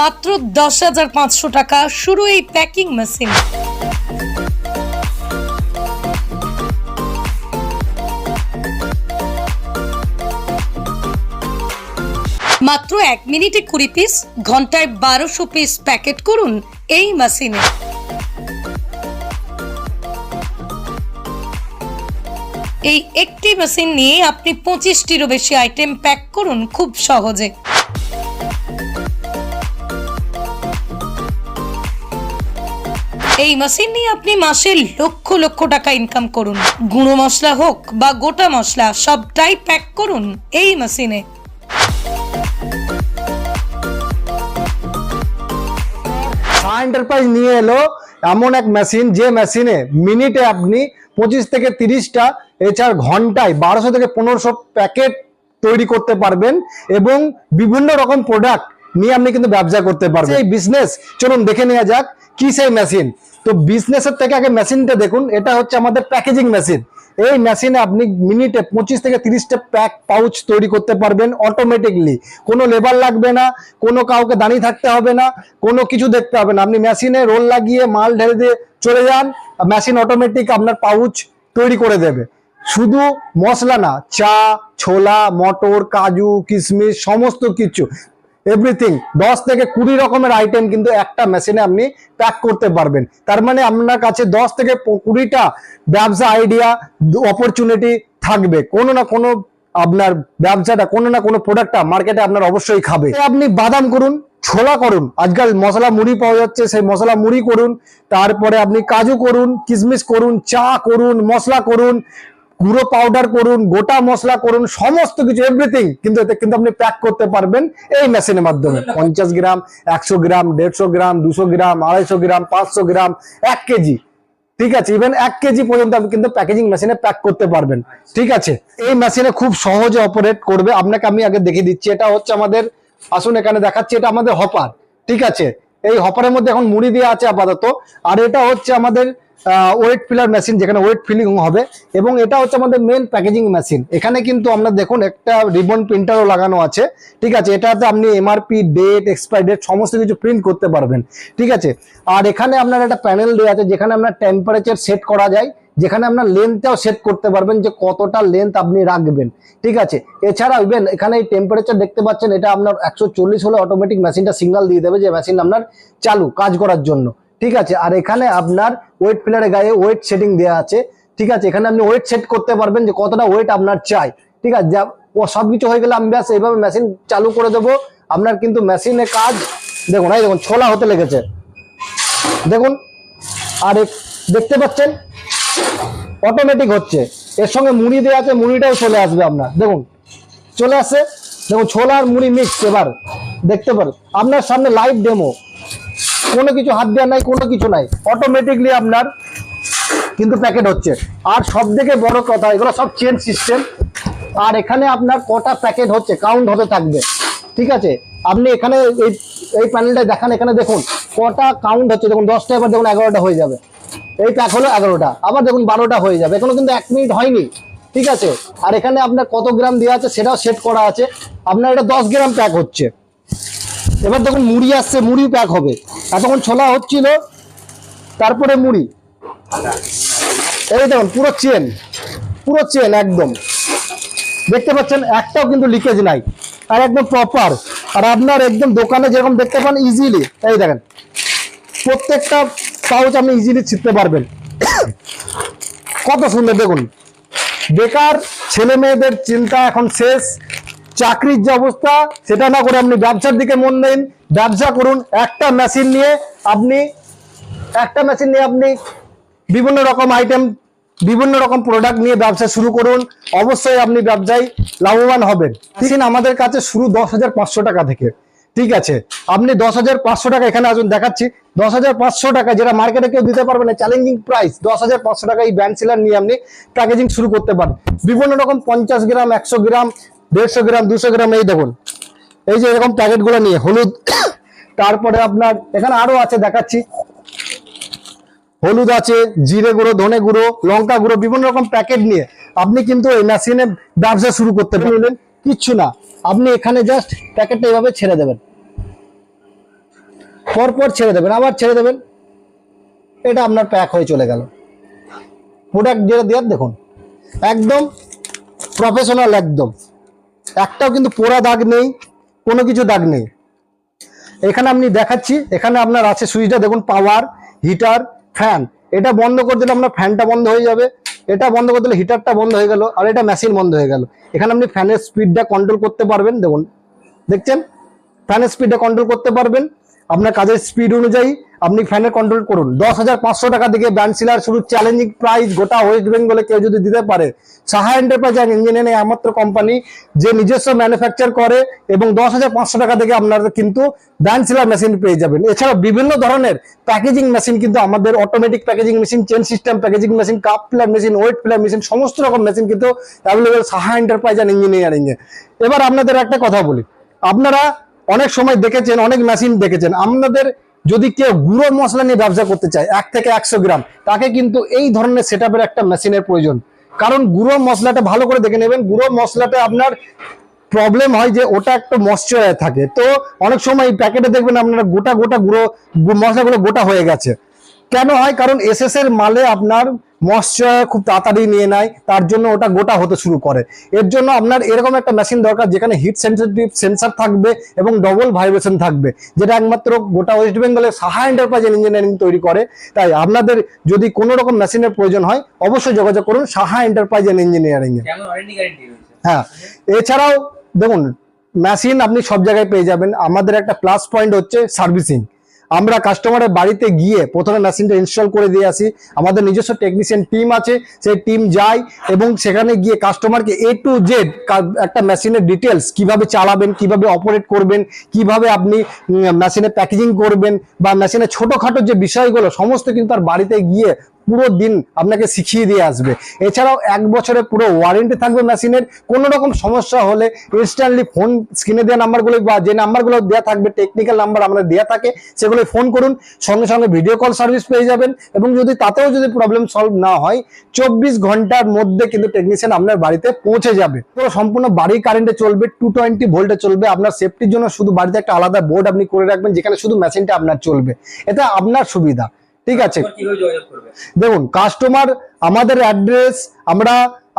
মাত্র দশ হাজার পাঁচশো টাকা। শুরু এই প্যাকিং মেশিন মাত্র এক মিনিটে কুড়ি পিস ঘন্টায় বারোশো পিস প্যাকেট করুন এই মেশিনে এই একটি মেশিন নিয়ে আপনি পঁচিশটিরও বেশি আইটেম প্যাক করুন খুব সহজে। এই মেশিন নিয়ে আপনি মাসে লক্ষ লক্ষ টাকা ইনকাম করুন। গুঁড়ো মশলা হোক বা গোটা মশলা, সবটাই প্যাক করুন এই মেশিনে এন্টারপ্রাইজ নিয়ে এলো এমন এক মেশিন যে মেশিনে মিনিটে আপনি পঁচিশ থেকে তিরিশটা এছাড়া ঘন্টায় বারোশো থেকে পনেরোশো প্যাকেট তৈরি করতে পারবেন এবং বিভিন্ন রকম প্রোডাক্ট নিয়ে আপনি কিন্তু ব্যবসা করতে পারবেন। এই বিজনেস চলুন দেখে নেওয়া যাক কি সেই মেশিন তো বিজনেসের থেকে আগে মেশিনটা দেখুন, এটা হচ্ছে আমাদের প্যাকেজিং মেশিন এই মেশিনে আপনি মিনিটে পঁচিশ থেকে তিরিশটা প্যাক পাউচ তৈরি করতে পারবেন অটোমেটিকলি কোনো লেবার লাগবে না, কোনো কাউকে দাঁড়িয়ে থাকতে হবে না, কোনো কিছু দেখতে হবে না। আপনি মেশিনে রোল লাগিয়ে মাল ঢেলে দিয়ে চলে যান মেশিন অটোমেটিক আপনার পাউচ তৈরি করে দেবে। শুধু মশলা না, চা, ছোলা, মটর, কাজু, কিশমিশ, সমস্ত কিছু। এভরিথিং দশ থেকে কুড়ি রকমের আইটেম কিন্তু একটা মেশিনে আপনি প্যাক করতে পারবেন। তার মানে আপনার কাছে দশ থেকে কুড়িটা ব্যবসা আইডিয়া অপরচুনিটি থাকবে। কোনো না কোনো আপনার ব্যবসাটা, কোনো না কোনো প্রোডাক্টটা মার্কেটে আপনার অবশ্যই খাবে। আপনি বাদাম করুন, ছোলা করুন। আজকাল মশলা মুড়ি পাওয়া যাচ্ছে, সেই মশলা মুড়ি করুন। তারপরে আপনি কাজু করুন কিশমিশ করুন, চা করুন, মশলা করুন। গুঁড়ো পাউডার করুন, গোটা মশলা করুন, সমস্ত কিছু এভরিথিং কিন্তু এতে কিন্তু আপনি প্যাক করতে পারবেন এই মেশিনের মাধ্যমে। পঞ্চাশ গ্রাম, একশো গ্রাম, দেড়শো গ্রাম, দুশো গ্রাম, আড়াইশো গ্রাম, পাঁচশো গ্রাম, এক কেজি। ঠিক আছে? ইভেন এক কেজি পর্যন্ত আপনি কিন্তু প্যাকেজিং মেশিনে প্যাক করতে পারবেন। ঠিক আছে? এই মেশিনে খুব সহজে অপারেট করবে। আপনাকে আমি আগে দেখিয়ে দিচ্ছি। এটা হচ্ছে আমাদের, আসুন এখানে দেখাচ্ছি, এটা আমাদের হপার ঠিক আছে? এই হপারের মধ্যে এখন মুড়ি দেওয়া আছে আপাতত। আর এটা হচ্ছে আমাদের ওয়েট ফিলার মেশিন যেখানে ওয়েট ফিলিং হবে, এবং এটা হচ্ছে আমাদের মেন প্যাকেজিং মেশিন এখানে কিন্তু আমরা দেখুন, একটা রিবন প্রিন্টারও লাগানো আছে, ঠিক আছে? এটাতে আপনি এমআরপি ডেট এক্সপায়ার ডেট সমস্ত কিছু প্রিন্ট করতে পারবেন, ঠিক আছে? আর এখানে আপনার একটা প্যানেল দেওয়া আছে, যেখানে আপনার টেম্পারেচার সেট করা যায়, যেখানে আপনার লেন্থটাও সেট করতে পারবেন যে কতটা লেন্থ আপনি রাখবেন, ঠিক আছে? এছাড়া ইভেন এখানে এই টেম্পারেচার দেখতে পাচ্ছেন, এটা আপনার একশো চল্লিশ হলে অটোমেটিক মেশিনটা সিগন্যাল দিয়ে দেবে যে মেশিন আপনার চালু, কাজ করার জন্য ঠিক আছে? আর এখানে আপনার ওয়েট ফিলারের গায়ে ওয়েট সেটিং দেওয়া আছে। ঠিক আছে? এখানে আপনি ওয়েট সেট করতে পারবেন যে কতটা ওয়েট আপনার চাই। ঠিক আছে? যা, ও সব কিছু হয়ে গেলে আমি ব্যাস এইভাবে মেশিন চালু করে দেবো। আপনার কিন্তু মেশিনে কাজ, দেখুন, এই দেখুন, ছোলা হতে লেগেছে। দেখুন, আর দেখতে পাচ্ছেন? অটোমেটিক হচ্ছে। এর সঙ্গে মুড়ি দেওয়া আছে, মুড়িটাও চলে আসবে আপনার। দেখুন, চলে আসে দেখুন ছোলা আর মুড়ি মিক্স এবার। দেখতে পারেন। আপনার সামনে লাইভ ডেমো কোনো কিছু হাত দেওয়া নাই, কোনো কিছু নাই। অটোমেটিকলি আপনার কিন্তু প্যাকেট হচ্ছে। আর সব থেকে বড় কথা, এগুলো সব চেন সিস্টেম আর এখানে আপনার কটা প্যাকেট হচ্ছে কাউন্ট হতে থাকবে। ঠিক আছে? আপনি এখানে এই এই প্যানেলটা দেখান, এখানে দেখুন, কটা কাউন্ট হচ্ছে। দেখুন, দশটা, এবার দেখুন এগারোটা হয়ে যাবে। এই প্যাক হলো এগারোটা, আবার দেখুন বারোটা হয়ে যাবে। এখনও কিন্তু এক মিনিট হয়নি। ঠিক আছে? আর এখানে আপনার কত গ্রাম দেওয়া আছে, সেটাও সেট করা আছে। আপনার এটা দশ গ্রাম প্যাক হচ্ছে। এবার দেখুন মুড়ি আসছে, মুড়ি প্যাক হবে। এতক্ষণ ছোলা হচ্ছিল, তারপরে মুড়ি। এই দেখুন, পুরো চেন পুরো চেন একদম। দেখতে পাচ্ছেন, একটাও কিন্তু লিকেজ নাই। আর একদম প্রপার আর আপনার একদম দোকানে যেরকম দেখতে পান ইজিলি এই দেখেন, প্রত্যেকটা পাউচ আপনি ইজিলি ছিটতে পারবেন। কত সুন্দর দেখুন। বেকার ছেলে মেয়েদের চিন্তা এখন শেষ। চাকরির যে অবস্থা, সেটা না করে আপনি ব্যবসার দিকে মন দিন। ব্যবসা করুন, একটা মেশিন নিয়ে আপনি, একটা মেশিন নিয়ে আপনি বিভিন্ন রকম আইটেম বিভিন্ন রকম প্রোডাক্ট নিয়ে ব্যবসা শুরু করুন। অবশ্যই আপনি ব্যবসায় লাভবান হবেন। মেশিন আমাদের কাছে শুরু দশ হাজার পাঁচশো টাকা থেকে। ঠিক আছে, আপনি দশ হাজার পাঁচশো টাকা এখানে আসুন, দেখাচ্ছি। দশ হাজার পাঁচশো টাকা যেটা মার্কেটে কেউ দিতে পারবে না চ্যালেঞ্জিং প্রাইস দশ হাজার পাঁচশো টাকা এই ব্যান্ড সিলার নিয়ে আপনি প্যাকেজিং শুরু করতে পারেন। বিভিন্ন রকম পঞ্চাশ গ্রাম, একশো গ্রাম দেড়শো গ্রাম দুশো গ্রাম এই দেখুন। এই যে এরকম প্যাকেটগুলো নিয়ে হলুদ। তারপরে আপনার এখানে আরও আছে দেখাচ্ছি। হলুদ আছে জিরে গুঁড়ো ধনে গুঁড়ো লঙ্কা গুঁড়ো বিভিন্ন রকম প্যাকেট নিয়ে আপনি কিন্তু এই মেশিনে ব্যবসা শুরু করতে পারলেন কিচ্ছু না। আপনি এখানে জাস্ট প্যাকেটটা এইভাবে ছেড়ে দেবেন। পরপর ছেড়ে দেবেন আবার ছেড়ে দেবেন। এটা আপনার প্যাক হয়ে চলে গেল। প্রোডাক্ট যেটা দেওয়ার দেখুন। একদম প্রফেশনাল একদম। একটাও কিন্তু পোড়া দাগ নেই, কোনো কিছু দাগ নেই। এখানে আপনি দেখাচ্ছি, এখানে আপনার আছে সুইচটা, দেখুন পাওয়ার হিটার ফ্যান এটা বন্ধ করে দিলে আপনার ফ্যানটা বন্ধ হয়ে যাবে। এটা বন্ধ করে দিলে হিটারটা বন্ধ হয়ে গেল, আর এটা মেশিন বন্ধ হয়ে গেল। এখানে আপনি ফ্যানের স্পিডটা কন্ট্রোল করতে পারবেন, দেখুন। দেখছেন? ফ্যানের স্পিডটা কন্ট্রোল করতে পারবেন। আপনার কাজের স্পিড অনুযায়ী আপনি ফ্যানের কন্ট্রোল করুন। দশ হাজার পাঁচশো টাকা থেকে ব্যান্ড সিলার শুরু চ্যালেঞ্জিং প্রাইস গোটা ওয়েস্ট বেঙ্গলে কেউ যদি দিতে পারে সাহা এন্টারপ্রাইজ অ্যান্ড ইঞ্জিনিয়ারিং একমাত্র কোম্পানি যে নিজস্ব ম্যানুফ্যাকচার করে এবং দশ হাজার পাঁচশো টাকা থেকে আপনারা কিন্তু ব্যান্ড সিলার মেশিন পেয়ে যাবেন। এছাড়াও বিভিন্ন ধরনের প্যাকেজিং মেশিন কিন্তু আমাদের automatic packaging machine chain system packaging machine cup filler machine weight filler machine সমস্ত রকম মেশিন কিন্তু available Saha enterprise and engineering এ। এবার আপনাদের একটা কথা বলি। আপনারা অনেক সময় দেখেছেন, অনেক মেশিন দেখেছেন। আপনাদের যদি কেউ গুঁড়ো মশলা নিয়ে ব্যবসা করতে চায়, এক থেকে একশো গ্রাম, তাকে কিন্তু এই ধরনের সেট একটা মেশিনের প্রয়োজন। কারণ গুঁড়ো মশলাটা ভালো করে দেখে নেবেন, গুঁড়ো মশলাটা আপনার প্রবলেম হয় যে ওটা একটা মশ্চর থাকে। তো অনেক সময় এই প্যাকেটে দেখবেন আপনারা গোটা গোটা গুঁড়ো, মশলাগুলো গোটা হয়ে গেছে। কেন হয়? কারণ এসএস এর মালে আপনার মশ্চর খুব তাড়াতাড়ি নিয়ে নেয় তার জন্য ওটা গোটা হতে শুরু করে। এর জন্য আপনার এরকম একটা মেশিন দরকার যেখানে হিট সেন্সিটিভ সেন্সার থাকবে এবং ডবল ভাইব্রেশন থাকবে যেটা একমাত্র গোটা ওয়েস্ট বেঙ্গলের সাহা এন্টারপ্রাইজ ইঞ্জিনিয়ারিং তৈরি করে। তাই আপনাদের যদি কোনো রকম মেশিনের প্রয়োজন হয় অবশ্যই যোগাযোগ করুন সাহা এন্টারপ্রাইজ ইঞ্জিনিয়ারিং এ। কেমন ওয়ারেন্টি গ্যারেন্টি রয়েছে? হ্যাঁ এছাড়াও দেখুন মেশিন আপনি সব জায়গায় পেয়ে যাবেন। আমাদের একটা প্লাস পয়েন্ট হচ্ছে সার্ভিসিং আমরা কাস্টমারের বাড়িতে গিয়ে প্রথমে মেশিনটা ইনস্টল করে দিয়ে আসি। আমাদের নিজস্ব টেকনিশিয়ান টিম আছে সেই টিম যায় এবং সেখানে গিয়ে কাস্টমারকে এ টু জেড একটা মেশিনের ডিটেলস কীভাবে চালাবেন, কীভাবে অপারেট করবেন, কীভাবে আপনি মেশিনে প্যাকেজিং করবেন বা মেশিনের ছোটোখাটো যে বিষয়গুলো, সমস্ত কিন্তু তার বাড়িতে গিয়ে পুরো দিন আপনাকে শিখিয়ে দিয়ে আসবে। এছাড়াও এক বছরে পুরো ওয়ারেন্টি থাকবে মেশিনের। কোনো রকম সমস্যা হলে ইনস্ট্যান্টলি ফোন স্ক্রিনে দেওয়া নাম্বারগুলো বা যে নাম্বারগুলো দেওয়া থাকবে টেকনিক্যাল নাম্বার আমাদের দেওয়া থাকে, সেগুলো ফোন করুন। সঙ্গে সঙ্গে ভিডিও কল সার্ভিস পেয়ে যাবেন এবং যদি তাতেও যদি প্রবলেম সলভ না হয়, চব্বিশ ঘণ্টার মধ্যে কিন্তু টেকনিশিয়ান আপনার বাড়িতে পৌঁছে যাবে। পুরো সম্পূর্ণ বাড়ির কারেন্টে চলবে টু টোয়েন্টি ভোল্টে চলবে। আপনার সেফটির জন্য শুধু বাড়িতে একটা আলাদা বোর্ড আপনি করে রাখবেন, যেখানে শুধু মেশিনটা আপনার চলবে। এটা আপনার সুবিধা। ঠিক আছে। দেখুন কাস্টমার আমাদের অ্যাড্রেস আমরা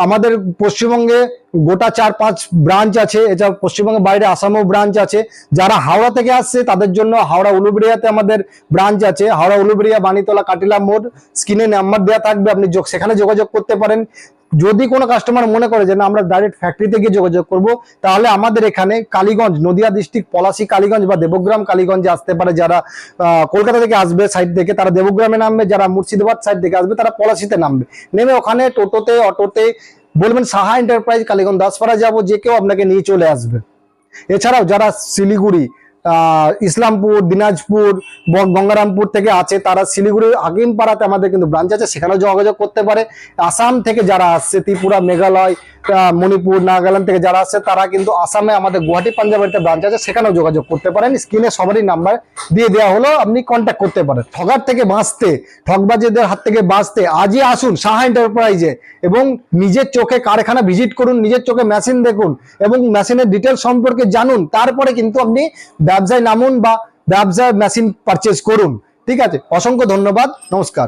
আমাদের পশ্চিমবঙ্গে গোটা চার পাঁচ ব্রাঞ্চ আছে এছাড়া পশ্চিমবঙ্গের বাইরে আসামেও ব্রাঞ্চ আছে। যারা হাওড়া থেকে আসছে, তাদের জন্য হাওড়া উলুবেড়িয়াতে আমাদের ব্রাঞ্চ আছে। হাওড়া উলুবেড়িয়া, বানিতলা, কাটিলা মোড়, স্ক্রিনে নাম্বার দেওয়া থাকবে, আপনি সেখানে যোগাযোগ করতে পারেন। যদি কোনো কাস্টমার মনে করে যে, না, আমরা ডাইরেক্ট ফ্যাক্টরিতে গিয়ে যোগাযোগ করব, তাহলে আমাদের এখানে কালীগঞ্জ, নদিয়া ডিস্ট্রিক্ট পলাশি, কালীগঞ্জ বা দেবগ্রাম কালীগঞ্জে আসতে পারে। যারা কলকাতা থেকে আসবে সাইড থেকে, তারা দেবগ্রামে নামবে। যারা মুর্শিদাবাদ সাইড থেকে আসবে, তারা পলাশিতে নামবে। নেমে ওখানে টোটোতে, অটোতে বলবেন, সাহা এন্টারপ্রাইজ কালীগঞ্জ দাসপাড়া যাব, যে কেউ আপনাকে নিয়ে চলে আসবে। এছাড়াও যারা শিলিগুড়ি ইসলামপুর, দিনাজপুর গঙ্গারামপুর থেকে আছে। তারা শিলিগুড়ির আগিমপাড়াতে আমাদের কিন্তু ব্রাঞ্চ আছে। সেখানেও যোগাযোগ করতে পারে। আসাম থেকে যারা আসছে, ত্রিপুরা, মেঘালয় মণিপুর, নাগাল্যান্ড থেকে যারা আসছে, তারা কিন্তু আসামে আমাদের গুয়াহাটি, পাঞ্জাবের ব্রাঞ্চ আছে। সেখানেও যোগাযোগ করতে পারেন। স্ক্রিনে সবারই নাম্বার দিয়ে দেওয়া হলো। আপনি কন্ট্যাক্ট করতে পারেন। ঠগার থেকে বাঁচতে, ঠগবাজেদের হাত থেকে বাঁচতে, আজই আসুন সাহা এন্টারপ্রাইজে এবং নিজের চোখে কারখানা ভিজিট করুন, নিজের চোখে মেশিন দেখুন এবং মেশিনের ডিটেলস সম্পর্কে জানুন। তারপরে কিন্তু আপনি ব্যবসায় নামুন বা ব্যবসায় মেশিন পারচেস করুন। ঠিক আছে? অসংখ্য ধন্যবাদ। নমস্কার।